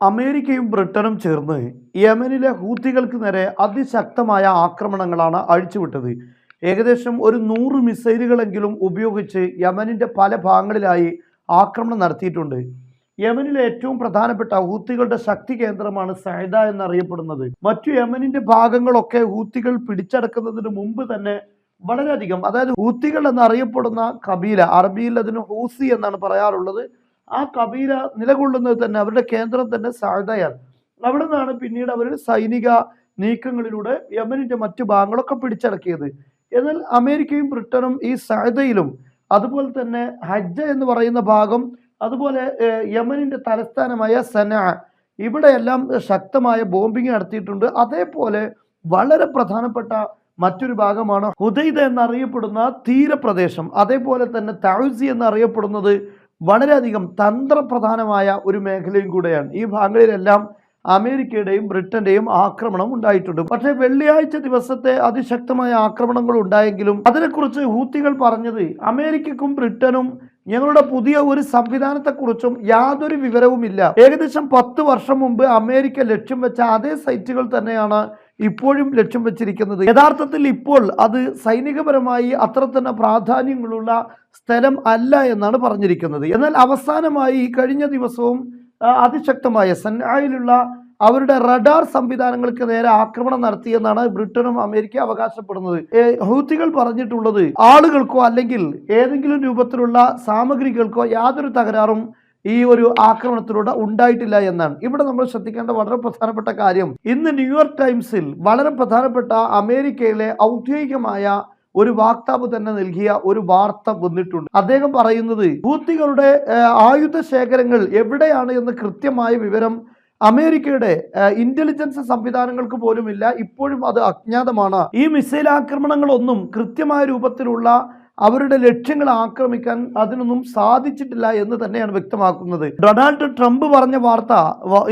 അമേരിക്കയും ബ്രിട്ടനും ചേർന്ന് യമനിലെ ഹൂത്തികൾക്ക് നേരെ അതിശക്തമായ ആക്രമണങ്ങളാണ് അഴിച്ചുവിട്ടത്. ഏകദേശം ഒരു നൂറ് മിസൈലുകളെങ്കിലും ഉപയോഗിച്ച് യമനിന്റെ പല ഭാഗങ്ങളിലായി ആക്രമണം നടത്തിയിട്ടുണ്ട്. യമനിലെ ഏറ്റവും പ്രധാനപ്പെട്ട ഹൂത്തികളുടെ ശക്തി കേന്ദ്രമാണ് സൈദ എന്നറിയപ്പെടുന്നത്. മറ്റു യമനിന്റെ ഭാഗങ്ങളൊക്കെ ഹൂത്തികൾ പിടിച്ചടക്കുന്നതിന് മുമ്പ് തന്നെ വളരെയധികം അതായത് ഹൂത്തികൾ എന്നറിയപ്പെടുന്ന കബീല അറബിയിൽ അതിന് ഹൂസി എന്നാണ് പറയാറുള്ളത്. ആ കബീല നിലകൊള്ളുന്നത് തന്നെ അവരുടെ കേന്ദ്രം തന്നെ സാഴ്തയാണ് അവിടെ നിന്നാണ് പിന്നീട് അവർ സൈനിക നീക്കങ്ങളിലൂടെ യമനിന്റെ മറ്റു ഭാഗങ്ങളൊക്കെ പിടിച്ചടക്കിയത്. എന്നാൽ അമേരിക്കയും ബ്രിട്ടനും ഈ സാഴ്തയിലും അതുപോലെ തന്നെ ഹജ്ജ എന്ന് പറയുന്ന ഭാഗം അതുപോലെ യമനിന്റെ തലസ്ഥാനമായ സന ഇവിടെയെല്ലാം ശക്തമായ ബോംബിംഗ് നടത്തിയിട്ടുണ്ട്. അതേപോലെ വളരെ പ്രധാനപ്പെട്ട മറ്റൊരു ഭാഗമാണ് ഹുദൈദ എന്നറിയപ്പെടുന്ന തീരപ്രദേശം. അതേപോലെ തന്നെ തഴുസി എന്നറിയപ്പെടുന്നത് വളരെയധികം തന്ത്രപ്രധാനമായ ഒരു മേഖലയും കൂടെയാണ്. ഈ ഭാഗങ്ങളിലെല്ലാം അമേരിക്കയുടെയും ബ്രിട്ടന്റെയും ആക്രമണം ഉണ്ടായിട്ടുണ്ട്. പക്ഷേ വെള്ളിയാഴ്ച ദിവസത്തെ അതിശക്തമായ ആക്രമണങ്ങൾ ഉണ്ടായെങ്കിലും അതിനെക്കുറിച്ച് ഹൂത്തികൾ പറഞ്ഞത് അമേരിക്കക്കും ബ്രിട്ടനും ഞങ്ങളുടെ പുതിയ ഒരു സംവിധാനത്തെക്കുറിച്ചും യാതൊരു വിവരവുമില്ല. ഏകദേശം പത്ത് വർഷം മുമ്പ് അമേരിക്ക ലക്ഷ്യം വെച്ച അതേ സൈറ്റുകൾ തന്നെയാണ് ഇപ്പോഴും ലക്ഷ്യം വെച്ചിരിക്കുന്നത് യഥാർത്ഥത്തിൽ ഇപ്പോൾ അത് സൈനികപരമായി അത്ര തന്നെ പ്രാധാന്യങ്ങളുള്ള സ്ഥലം അല്ല എന്നാണ് പറഞ്ഞിരിക്കുന്നത്. എന്നാൽ അവസാനമായി കഴിഞ്ഞ ദിവസവും അതിശക്തമായ സന്നായിലുള്ള അവരുടെ റഡാർ സംവിധാനങ്ങൾക്ക് നേരെ ആക്രമണം നടത്തിയെന്നാണ് ബ്രിട്ടനും അമേരിക്ക അവകാശപ്പെടുന്നത്. ഹൂത്തികൾ പറഞ്ഞിട്ടുള്ളത് ആളുകൾക്കോ അല്ലെങ്കിൽ ഏതെങ്കിലും രൂപത്തിലുള്ള സാമഗ്രികൾക്കോ യാതൊരു തകരാറും ഈ ഒരു ആക്രമണത്തിലൂടെ ഉണ്ടായിട്ടില്ല എന്നാണ്. ഇവിടെ നമ്മൾ ശ്രദ്ധിക്കേണ്ട വളരെ പ്രധാനപ്പെട്ട കാര്യം ഇന്ന് ന്യൂയോർക്ക് ടൈംസിൽ വളരെ പ്രധാനപ്പെട്ട അമേരിക്കയിലെ ഔദ്യോഗികമായ ഒരു വാക്താവ് തന്നെ നൽകിയ ഒരു വാർത്ത വന്നിട്ടുണ്ട്. അദ്ദേഹം പറയുന്നത് ഹൂത്തികളുടെ ആയുധ ശേഖരങ്ങൾ എവിടെയാണ് എന്ന് കൃത്യമായ വിവരം അമേരിക്കയുടെ ഇന്റലിജൻസ് സംവിധാനങ്ങൾക്ക് പോലുമില്ല. ഇപ്പോഴും അത് അജ്ഞാതമാണ്. ഈ മിസൈൽ ആക്രമണങ്ങളൊന്നും കൃത്യമായ രൂപത്തിലുള്ള അവരുടെ ലക്ഷ്യങ്ങൾ ആക്രമിക്കാൻ അതിനൊന്നും സാധിച്ചിട്ടില്ല എന്ന് തന്നെയാണ് വ്യക്തമാക്കുന്നത്. ഡൊണാൾഡ് ട്രംപ് പറഞ്ഞ വാർത്ത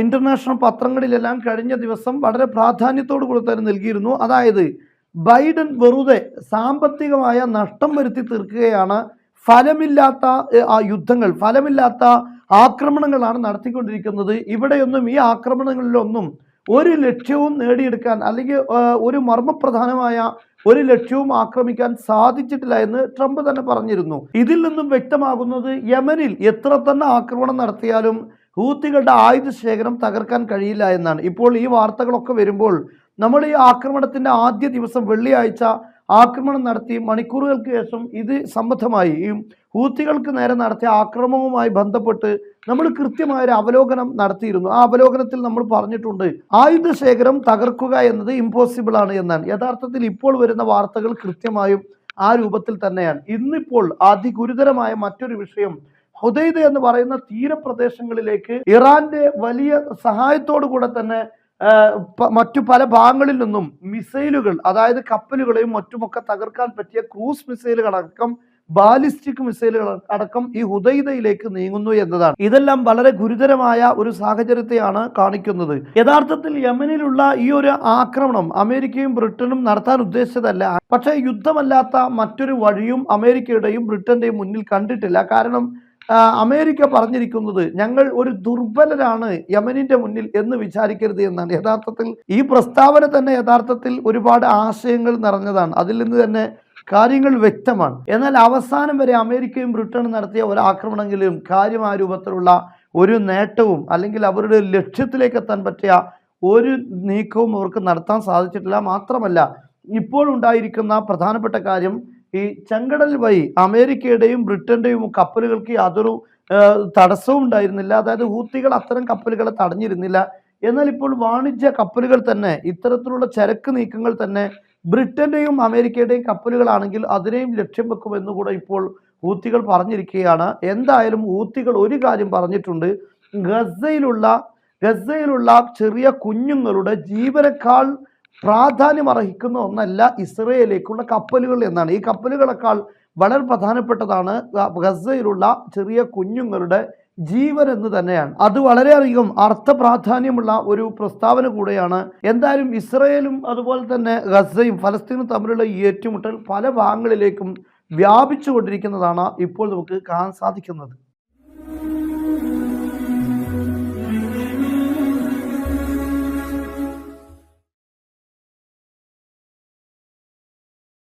ഇന്റർനാഷണൽ പത്രങ്ങളിലെല്ലാം കഴിഞ്ഞ ദിവസം വളരെ പ്രാധാന്യത്തോടു കൂടി തന്നെ നൽകിയിരുന്നു. അതായത് ബൈഡൻ വെറുതെ സാമ്പത്തികമായ നഷ്ടം വരുത്തി തീർക്കുകയാണ്. ഫലമില്ലാത്ത ആ യുദ്ധങ്ങൾ ഫലമില്ലാത്ത ആക്രമണങ്ങളാണ് നടത്തിക്കൊണ്ടിരിക്കുന്നത്. ഇവിടെയൊന്നും ഈ ആക്രമണങ്ങളിലൊന്നും ഒരു ലക്ഷ്യവും നേടിയെടുക്കാൻ അല്ലെങ്കിൽ ഒരു മർമ്മപ്രധാനമായ ഒരു ലക്ഷ്യവും ആക്രമിക്കാൻ സാധിച്ചിട്ടില്ല എന്ന് ട്രംപ് തന്നെ പറഞ്ഞിരുന്നു. ഇതിൽ നിന്നും വ്യക്തമാകുന്നത് യമനിൽ എത്ര തന്നെ ആക്രമണം നടത്തിയാലും ഹൂത്തികളുടെ ആയുധ ശേഖരം തകർക്കാൻ കഴിയില്ല എന്നാണ്. ഇപ്പോൾ ഈ വാർത്തകളൊക്കെ വരുമ്പോൾ നമ്മൾ ഈ ആക്രമണത്തിന്റെ ആദ്യ ദിവസം വെള്ളിയാഴ്ച ആക്രമണം നടത്തി മണിക്കൂറുകൾക്ക് ശേഷം ഇത് സംബന്ധമായി ഈ ഹൂത്തികൾക്ക് നേരെ നടത്തിയ ആക്രമണവുമായി ബന്ധപ്പെട്ട് നമ്മൾ കൃത്യമായ ഒരു അവലോകനം നടത്തിയിരുന്നു. ആ അവലോകനത്തിൽ നമ്മൾ പറഞ്ഞിട്ടുണ്ട് ആയുധ ശേഖരം തകർക്കുക എന്നത് ഇമ്പോസിബിൾ ആണ് എന്നാണ്. യഥാർത്ഥത്തിൽ ഇപ്പോൾ വരുന്ന വാർത്തകൾ കൃത്യമായും ആ രൂപത്തിൽ തന്നെയാണ്. ഇന്നിപ്പോൾ അതിഗുരുതരമായ മറ്റൊരു വിഷയം ഹുദൈദ എന്ന് പറയുന്ന തീരപ്രദേശങ്ങളിലേക്ക് ഇറാന്റെ വലിയ സഹായത്തോടു കൂടെ തന്നെ മറ്റു പല ഭാഗങ്ങളിൽ നിന്നും മിസൈലുകൾ അതായത് കപ്പലുകളെയും മറ്റുമൊക്കെ തകർക്കാൻ പറ്റിയ ക്രൂസ് മിസൈലുകൾ അടക്കം ബാലിസ്റ്റിക് മിസൈലുകൾ അടക്കം ഈ ഹുദൈദയിലേക്ക് നീങ്ങുന്നു എന്നതാണ്. ഇതെല്ലാം വളരെ ഗുരുതരമായ ഒരു സാഹചര്യത്തെയാണ് കാണിക്കുന്നത്. യഥാർത്ഥത്തിൽ യമനിലുള്ള ഈ ഒരു ആക്രമണം അമേരിക്കയും ബ്രിട്ടനും നടത്താൻ ഉദ്ദേശിച്ചതല്ല. പക്ഷേ യുദ്ധമല്ലാത്ത മറ്റൊരു വഴിയും അമേരിക്കയുടെയും ബ്രിട്ടന്റെയും മുന്നിൽ കണ്ടിട്ടില്ല. കാരണം അമേരിക്ക പറഞ്ഞിരിക്കുന്നത് ഞങ്ങൾ ഒരു ദുർബലരാണ് യമനിന്റെ മുന്നിൽ എന്ന് വിചാരിക്കരുത് എന്നാണ്. യഥാർത്ഥത്തിൽ ഈ പ്രസ്താവന തന്നെ യഥാർത്ഥത്തിൽ ഒരുപാട് ആശയങ്ങൾ നിറഞ്ഞതാണ്. അതിൽ നിന്ന് തന്നെ കാര്യങ്ങൾ വ്യക്തമാണ്. എന്നാൽ അവസാനം വരെ അമേരിക്കയും ബ്രിട്ടനും നടത്തിയ ഒരു ആക്രമണമെങ്കിലും കാര്യമായ രൂപത്തിലുള്ള ഒരു നേട്ടവും അല്ലെങ്കിൽ അവരുടെ ലക്ഷ്യത്തിലേക്ക് എത്താൻ പറ്റിയ ഒരു നീക്കവും അവർക്ക് നടത്താൻ സാധിച്ചിട്ടില്ല. മാത്രമല്ല ഇപ്പോഴുണ്ടായിരിക്കുന്ന പ്രധാനപ്പെട്ട കാര്യം ഈ ചെങ്കടൽ വഴി അമേരിക്കയുടെയും ബ്രിട്ടന്റെയും കപ്പലുകൾക്ക് യാതൊരു തടസ്സവും ഉണ്ടായിരുന്നില്ല. അതായത് ഹൂത്തികൾ അത്തരം കപ്പലുകളെ തടഞ്ഞിരുന്നില്ല. എന്നാൽ ഇപ്പോൾ വാണിജ്യ കപ്പലുകൾ തന്നെ ഇത്തരത്തിലുള്ള ചരക്ക് നീക്കങ്ങൾ തന്നെ ബ്രിട്ടന്റെയും അമേരിക്കയുടെയും കപ്പലുകളാണെങ്കിൽ അതിനെയും ലക്ഷ്യം വെക്കുമെന്ന് കൂടെ ഇപ്പോൾ ഊത്തികൾ പറഞ്ഞിരിക്കുകയാണ്. എന്തായാലും ഊത്തികൾ ഒരു കാര്യം പറഞ്ഞിട്ടുണ്ട്. ഗസയിലുള്ള ഗസയിലുള്ള ചെറിയ കുഞ്ഞുങ്ങളുടെ ജീവനേക്കാൾ പ്രാധാന്യം അർഹിക്കുന്ന ഒന്നല്ല ഇസ്രയേലിലേക്കുള്ള കപ്പലുകൾ എന്നാണ്. ഈ കപ്പലുകളെക്കാൾ വളരെ പ്രധാനപ്പെട്ടതാണ് ഗസയിലുള്ള ചെറിയ കുഞ്ഞുങ്ങളുടെ ജീവൻ എന്ന് തന്നെയാണ്. അത് വളരെയധികം അർത്ഥ പ്രാധാന്യമുള്ള ഒരു പ്രസ്താവന കൂടെയാണ്. എന്തായാലും ഇസ്രയേലും അതുപോലെ തന്നെ ഗസയും ഫലസ്തീനും തമ്മിലുള്ള ഈ ഏറ്റുമുട്ടൽ പല ഭാഗങ്ങളിലേക്കും വ്യാപിച്ചു കൊണ്ടിരിക്കുന്നതാണ് ഇപ്പോൾ നമുക്ക് കാണാൻ സാധിക്കുന്നത്.